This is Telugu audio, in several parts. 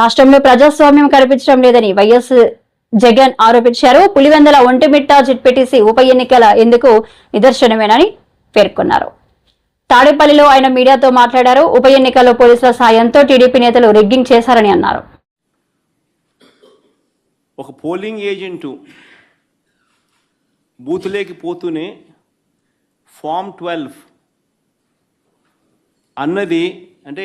రాష్ట్రంలో ప్రజాస్వామ్యం కనిపించడం లేదని వైఎస్ జగన్ ఆరోపించారు. పులివెందల ఒంటిమిట్ట పెట్టేసి ఉప ఎన్నికల ఎందుకు నిదర్శనమేనని పేర్కొన్నారు. తాడేపల్లిలో ఆయన మీడియాతో మాట్లాడారు. ఉప ఎన్నికల్లో పోలీసుల సాయంతో టీడీపీ నేతలు రిగ్గింగ్ చేశారని అన్నారు. ఒక పోలింగ్ ఏజెంటు బూతులేకి పోతూనే ఫామ్ ట్వెల్వ్ అన్నది అంటే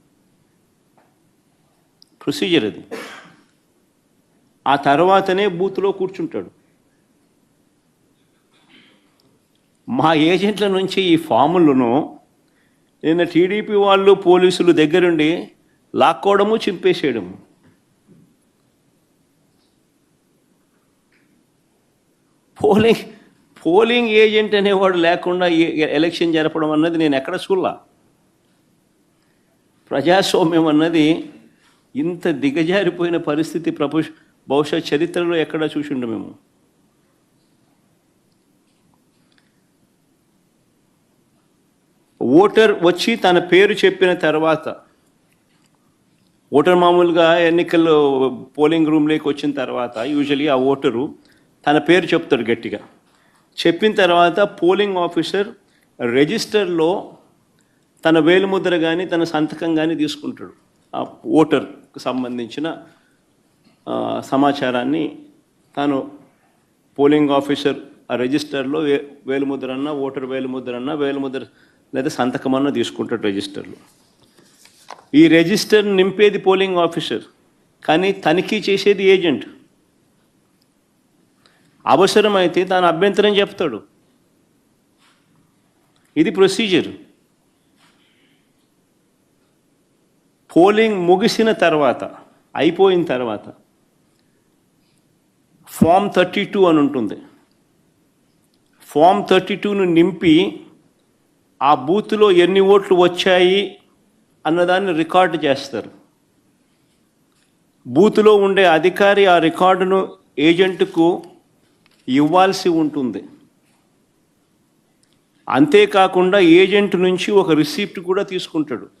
ప్రొసీజర్ అది. ఆ తర్వాతనే బూత్లో కూర్చుంటాడు. మా ఏజెంట్ల నుంచి ఈ ఫాములను నిన్న టీడీపీ వాళ్ళు పోలీసులు దగ్గరుండి లాక్కోవడము చింపేసేయడము. పోలింగ్ పోలింగ్ ఏజెంట్ అనేవాడు లేకుండా ఎలక్షన్ జరపడం అన్నది నేను ఎక్కడ చూడలా. ప్రజాస్వామ్యం అన్నది ఇంత దిగజారిపోయిన పరిస్థితి ప్రభు బహుశా చరిత్రలో ఎక్కడ చూసిండు మేము. ఓటర్ వచ్చి తన పేరు చెప్పిన తర్వాత ఓటర్ మామూలుగా ఎన్నికల్లో పోలింగ్ రూమ్లోకి వచ్చిన తర్వాత యూజువలీ ఆ ఓటరు తన పేరు చెప్తాడు గట్టిగా. చెప్పిన తర్వాత పోలింగ్ ఆఫీసర్ రిజిస్టర్లో తన వేలుముద్ర కానీ తన సంతకం కానీ తీసుకుంటాడు. ఓటర్కు సంబంధించిన సమాచారాన్ని తాను పోలింగ్ ఆఫీసర్ ఆ రిజిస్టర్లో వే వేలుముద్రన్న ఓటర్ వేలుముద్రన్న వేలుముద్ర లేదా సంతకం తీసుకుంటాడు రిజిస్టర్లో. ఈ రిజిస్టర్ నింపేది పోలింగ్ ఆఫీసర్ కానీ తనిఖీ చేసేది ఏజెంట్. అవసరమైతే తాను అభ్యంతరం చెప్తాడు. ఇది ప్రొసీజర్. పోలింగ్ ముగిసిన తర్వాత అయిపోయిన తర్వాత ఫామ్ థర్టీ టూ అని ఉంటుంది. ఫామ్ థర్టీ టూను నింపి ఆ బూత్లో ఎన్ని ఓట్లు వచ్చాయి అన్నదాన్ని రికార్డు చేస్తారు. బూత్లో ఉండే అధికారి ఆ రికార్డును ఏజెంట్కు ఇవ్వాల్సి ఉంటుంది. అంతేకాకుండా ఏజెంట్ నుంచి ఒక రిసీప్ట్ కూడా తీసుకుంటాడు.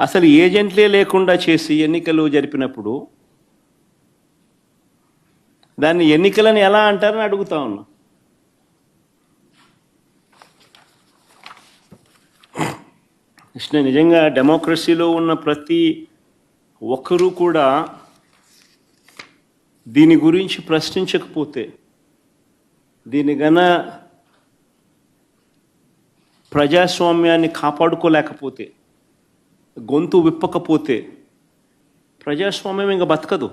అసలు ఏజెంట్లే లేకుండా చేసి ఎన్నికలు జరిపినప్పుడు దాన్ని ఎన్నికలను ఎలా అంటారని అడుగుతా ఉన్నా. కృష్ణ నిజంగా డెమోక్రసీలో ఉన్న ప్రతి ఒక్కరూ కూడా దీని గురించి ప్రశ్నించకపోతే దీని గన ప్రజాస్వామ్యాన్ని కాపాడుకోలేకపోతే గొంతు విప్పకపోతే ప్రజాస్వామ్యం ఇంకా బతకదు.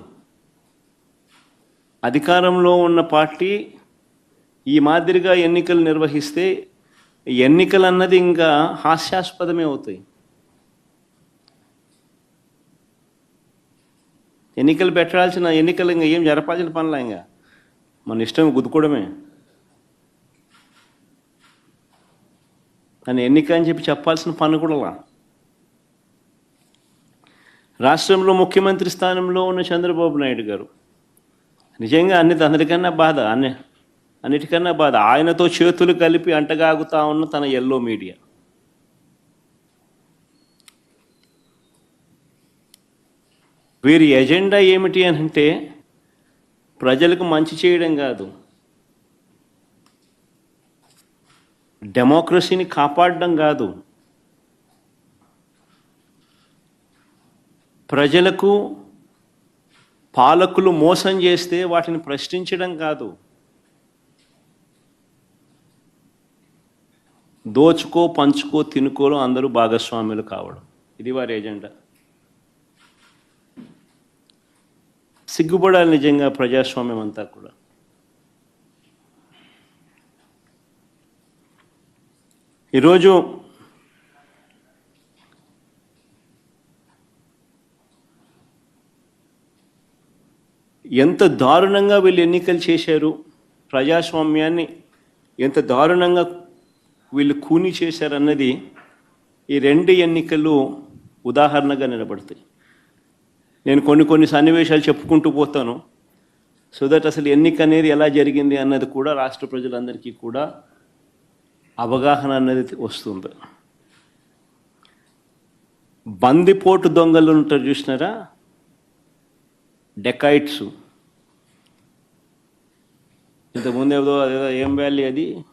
అధికారంలో ఉన్న పార్టీ ఈ మాదిరిగా ఎన్నికలు నిర్వహిస్తే ఎన్నికలు అన్నది ఇంకా హాస్యాస్పదమే అవుతాయి. ఎన్నికలు పెట్టాల్సిన ఎన్నికలు ఇంకా ఏం జరపాల్సిన పనులా ఇంకా? మన ఇష్టం గుద్దుకోవడమే. కానీ ఎన్నిక అని చెప్పి చెప్పాల్సిన పని కూడా రాష్ట్రంలో ముఖ్యమంత్రి స్థానంలో ఉన్న చంద్రబాబు నాయుడు గారు నిజంగా అన్ని అందరికన్నా బాధ అన్ని అన్నిటికన్నా బాధ ఆయనతో చేతులు కలిపి అంటగాగుతా ఉన్న తన ఎల్లో మీడియా వీరి ఎజెండా ఏమిటి అని అంటే ప్రజలకు మంచి చేయడం కాదు. డెమోక్రసీని కాపాడడం కాదు. ప్రజలకు పాలకులు మోసం చేస్తే వాటిని ప్రశ్నించడం కాదు. దోచుకో పంచుకో తినుకోలో అందరూ భాగస్వాములు కావడం. ఇది వారి ఎజెండా. సిగ్గుపడాలి నిజంగా ప్రజాస్వామ్యం అంతా కూడా. ఈరోజు ఎంత దారుణంగా వీళ్ళు ఎన్నికలు చేశారు ప్రజాస్వామ్యాన్ని ఎంత దారుణంగా వీళ్ళు కూని చేశారన్నది ఈ రెండు ఎన్నికలు ఉదాహరణగా నిలబడతాయి. నేను కొన్ని కొన్ని సన్నివేశాలు చెప్పుకుంటూ పోతాను. సో దట్ అసలు ఎన్నిక అనేది ఎలా జరిగింది అన్నది కూడా రాష్ట్ర ప్రజలందరికీ కూడా అవగాహన అన్నది వస్తుంది. బందిపోటు దొంగలు ఉంటారు చూసినారా? డెకైట్స్. ఇంతకుముందు ఏదో అదేదో ఏం వ్యాలీ అది?